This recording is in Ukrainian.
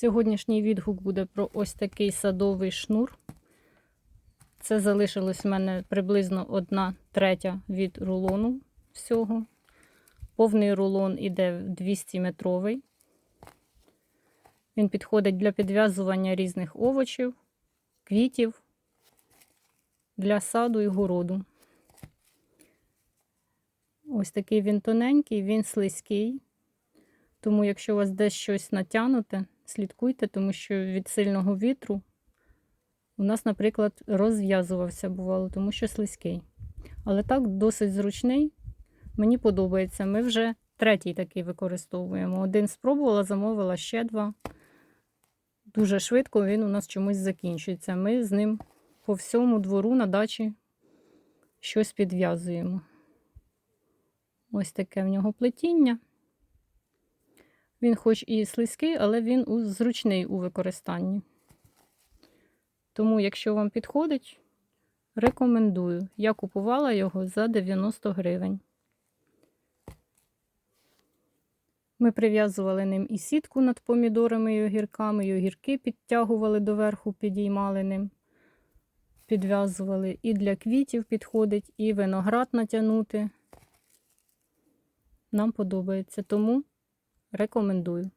Сьогоднішній відгук буде про ось такий садовий шнур. Це залишилось в мене приблизно одна третя від рулону всього. Повний рулон іде 200 метровий. Він підходить для підв'язування різних овочів, квітів, для саду і городу. Ось такий він тоненький, він слизький. Тому, якщо у вас десь щось натягнуте, слідкуйте, тому що від сильного вітру у нас, наприклад, розв'язувався бувало, тому що слизький. Але так досить зручний. Мені подобається. Ми вже третій такий використовуємо. Один спробувала, замовила ще два. Дуже швидко він у нас чомусь закінчується. Ми з ним по всьому двору на дачі щось підв'язуємо. Ось таке в нього плетіння. Він хоч і слизький, але він зручний у використанні. Тому, якщо вам підходить, рекомендую. Я купувала його за 90 гривень. Ми прив'язували ним і сітку над помідорами і огірками, і огірки підтягували доверху, підіймали ним, підв'язували. І для квітів підходить, і виноград натягнути. Нам подобається, тому рекомендую.